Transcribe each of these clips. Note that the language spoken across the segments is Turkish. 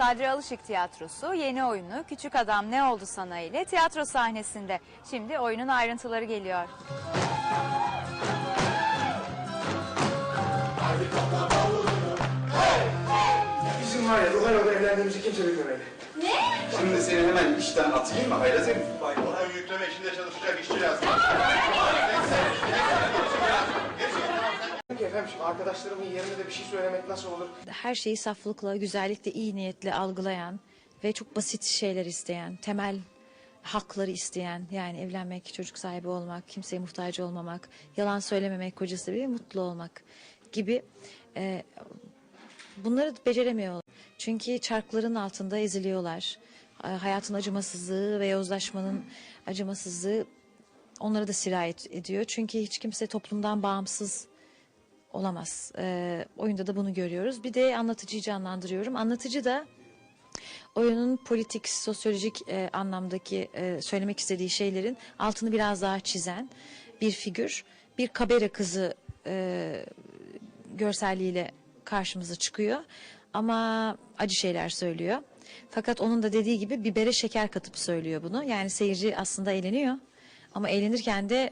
Sadri Alışık Tiyatrosu yeni oyunu Küçük Adam Ne Oldu Sana ile tiyatro sahnesinde. Şimdi oyunun ayrıntıları geliyor. Bizim var ya Hanım'la evlendiğimizi kimse bilmemeli. Şimdi seni hemen işten atayım mı Hayrat Emin? Bak ona yükleme işinde çalışacak işçi lazım. Peki efendim şimdi arkadaşlarımın yerine de bir şey söylemek nasıl olur? her şeyi saflıkla, güzellikle, iyi niyetle algılayan ve çok basit şeyler isteyen, temel hakları isteyen yani evlenmek, çocuk sahibi olmak, kimseye muhtaç olmamak, yalan söylememek, kocası gibi mutlu olmak gibi e, bunları beceremiyor. Çünkü çarkların altında eziliyorlar. E, hayatın acımasızlığı ve yozlaşmanın acımasızlığı onlara da sirayet ediyor. Çünkü hiç kimse toplumdan bağımsız olamaz. Ee, oyunda da bunu görüyoruz. Bir de anlatıcıyı canlandırıyorum. Anlatıcı da oyunun politik, sosyolojik e, anlamdaki e, söylemek istediği şeylerin altını biraz daha çizen bir figür. Bir kabere kızı e, görselliğiyle karşımıza çıkıyor. Ama acı şeyler söylüyor. Fakat onun da dediği gibi bibere şeker katıp söylüyor bunu. Yani seyirci aslında eğleniyor. Ama eğlenirken de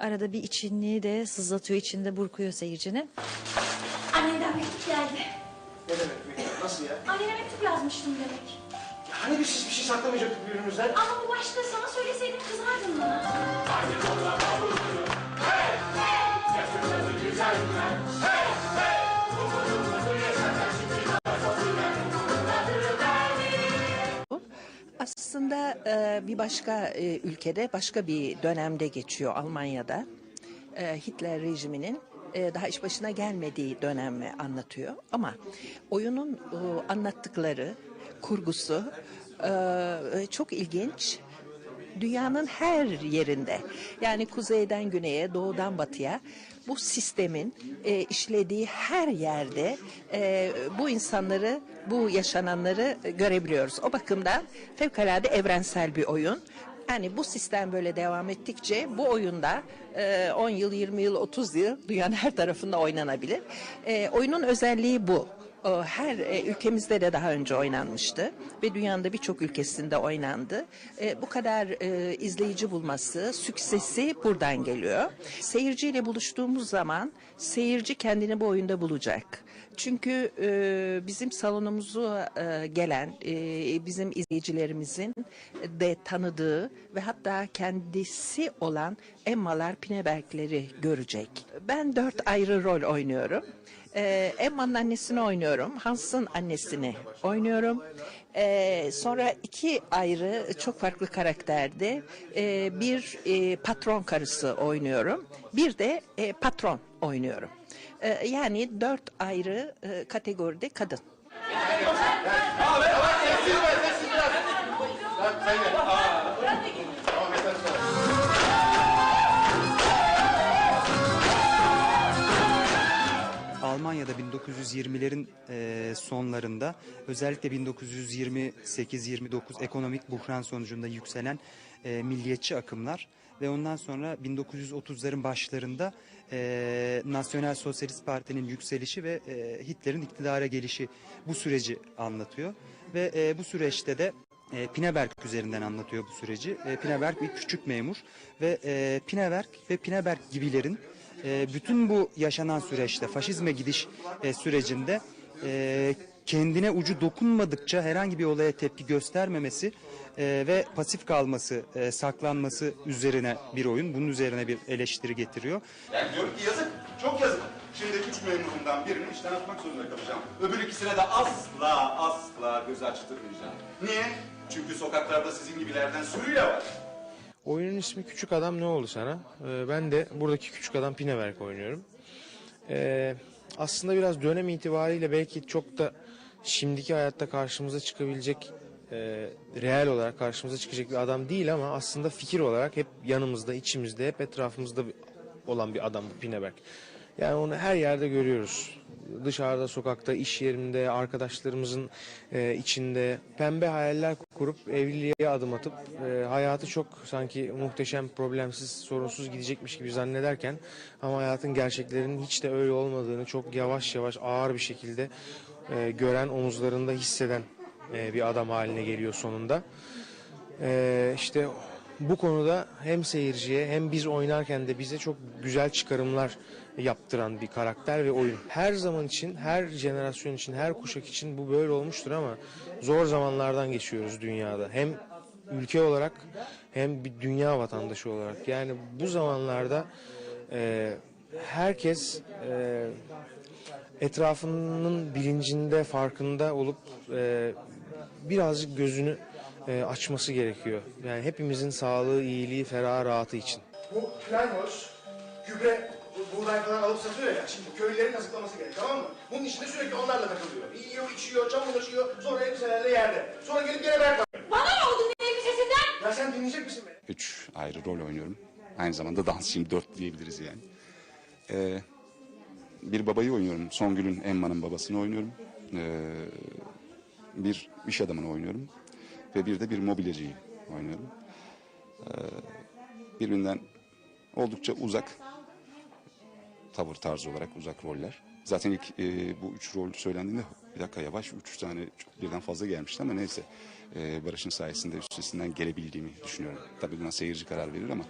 arada bir içini de sızlatıyor, içinde burkuyor seyircinin. Annenden mektup geldi. Ne demek bu? Nasıl ya? Annene mektup yazmıştım demek. ya? Hani biz hiç bir şey saklamayacaktık birbirimizden? Ama bu başka sana söyleseydim kızardın bana. Bir başka e, ülkede, başka bir dönemde geçiyor Almanya'da. E, Hitler rejiminin e, daha iş başına gelmediği dönemi anlatıyor. Ama oyunun anlattıkları, kurgusu e, çok ilginç. Dünyanın her yerinde yani kuzeyden güneye, doğudan batıya bu sistemin e, işlediği her yerde e, bu insanları, bu yaşananları görebiliyoruz. O bakımdan fevkalade evrensel bir oyun. Yani bu sistem böyle devam ettikçe bu oyunda e, 10 yıl, 20 yıl, 30 yıl dünyanın her tarafında oynanabilir. E, oyunun özelliği bu. O her e, ülkemizde de daha önce oynanmıştı ve dünyanın birçok ülkesinde oynandı. E, bu kadar e, izleyici bulması, süksesi buradan geliyor. Seyirciyle buluştuğumuz zaman seyirci kendini bu oyunda bulacak. Çünkü e, bizim salonumuzu e, gelen, e, bizim izleyicilerimizin de tanıdığı ve hatta kendisi olan Emmalar Pineberg'leri görecek. Ben dört ayrı rol oynuyorum. Ee, Emma'nın annesini oynuyorum. Hans'ın annesini oynuyorum. Ee, sonra iki ayrı çok farklı karakterde ee, bir e, patron karısı oynuyorum. Bir de e, patron oynuyorum. Ee, yani dört ayrı e, kategoride kadın. Almanya'da 1920'lerin e, sonlarında özellikle 1928-29 ekonomik buhran sonucunda yükselen e, milliyetçi akımlar ve ondan sonra 1930'ların başlarında e, Nasyonel Sosyalist Parti'nin yükselişi ve e, Hitler'in iktidara gelişi bu süreci anlatıyor ve e, bu süreçte de e, Pineberg üzerinden anlatıyor bu süreci. E, Pineberg bir küçük memur ve e, Pineberg ve Pineberg gibilerin bütün bu yaşanan süreçte faşizme gidiş e, sürecinde e, kendine ucu dokunmadıkça herhangi bir olaya tepki göstermemesi e, ve pasif kalması, saklanması üzerine bir oyun. Bunun üzerine bir eleştiri getiriyor. Yani diyorum ki yazık, çok yazık. Şimdi üç memurumdan birini işten atmak zorunda kalacağım. Öbür ikisine de asla asla göz açtırmayacağım. Niye? Çünkü sokaklarda sizin gibilerden sürüyle var. Oyunun ismi Küçük Adam Ne Oldu Sana? Ee, ben de buradaki Küçük Adam Pineberg oynuyorum. Ee, aslında biraz dönem itibariyle belki çok da şimdiki hayatta karşımıza çıkabilecek, e, real olarak karşımıza çıkacak bir adam değil ama aslında fikir olarak hep yanımızda, içimizde, hep etrafımızda olan bir adam bu Pineberg. Yani onu her yerde görüyoruz. Dışarıda, sokakta, iş yerinde, arkadaşlarımızın e, içinde pembe hayaller kurup evliliğe adım atıp e, hayatı çok sanki muhteşem, problemsiz, sorunsuz gidecekmiş gibi zannederken ama hayatın gerçeklerinin hiç de öyle olmadığını çok yavaş yavaş ağır bir şekilde e, gören, omuzlarında hisseden e, bir adam haline geliyor sonunda. E, işte bu konuda hem seyirciye hem biz oynarken de bize çok güzel çıkarımlar yaptıran bir karakter ve oyun. Her zaman için, her jenerasyon için, her kuşak için bu böyle olmuştur ama zor zamanlardan geçiyoruz dünyada. Hem ülke olarak hem bir dünya vatandaşı olarak. Yani bu zamanlarda e, herkes e, etrafının bilincinde, farkında olup e, birazcık gözünü e, açması gerekiyor. Yani hepimizin sağlığı, iyiliği, ferah, rahatı için. Bu Kleinhaus gübre, bu- buğday falan alıp satıyor ya. Şimdi köylülerin kazıklaması gerek tamam mı? Bunun içinde sürekli onlarla takılıyor. Yiyor, içiyor, çamurlaşıyor. Sonra elbiselerle yerde. Sonra gelip gene ben Bana ne oldu ne elbisesinden? Ya sen dinleyecek misin beni? Üç ayrı rol oynuyorum. Aynı zamanda dansçıyım, dört diyebiliriz yani. Ee, bir babayı oynuyorum. Songül'ün Emma'nın babasını oynuyorum. Ee, bir iş adamını oynuyorum. Ve bir de bir mobilyacıyı oynuyorum. Ee, birbirinden oldukça uzak tavır tarzı olarak uzak roller. Zaten ilk e, bu üç rol söylendiğinde bir dakika yavaş üç tane birden fazla gelmişti ama neyse e, Barış'ın sayesinde üstesinden gelebildiğimi düşünüyorum. Tabii buna seyirci karar verir ama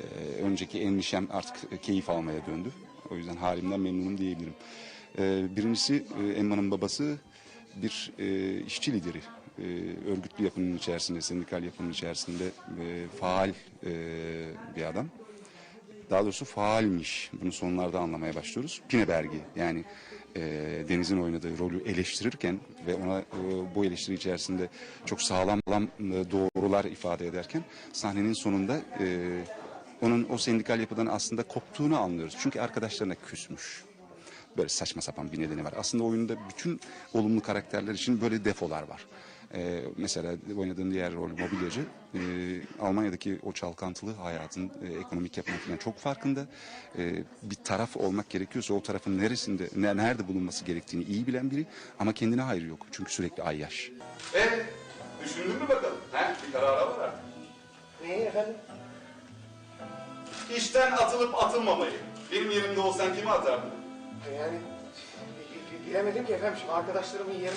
e, önceki endişem artık keyif almaya döndü. O yüzden halimden memnunum diyebilirim. E, birincisi e, Emma'nın babası bir e, işçi lideri. E, örgütlü yapının içerisinde, sendikal yapının içerisinde e, faal e, bir adam daha doğrusu faalmiş. Bunu sonlarda anlamaya başlıyoruz. Pineberg'i yani e, Deniz'in oynadığı rolü eleştirirken ve ona e, bu eleştiri içerisinde çok sağlam, e, doğrular ifade ederken sahnenin sonunda e, onun o sendikal yapıdan aslında koptuğunu anlıyoruz. Çünkü arkadaşlarına küsmüş. Böyle saçma sapan bir nedeni var. Aslında oyunda bütün olumlu karakterler için böyle defolar var. Ee, mesela oynadığım diğer rol mobilyacı. Ee, Almanya'daki o çalkantılı hayatın e, ekonomik yapının falan çok farkında. Ee, bir taraf olmak gerekiyorsa o tarafın neresinde, ne- nerede bulunması gerektiğini iyi bilen biri ama kendine hayır yok. Çünkü sürekli ayyaş. Evet, düşündün mü bakalım? He, bir karara var artık. Neyi efendim? İşten atılıp atılmamayı. Benim yerimde olsan kimi atardın? Yani bi- bi- bilemedim ki efendim. Şimdi arkadaşlarımın yerine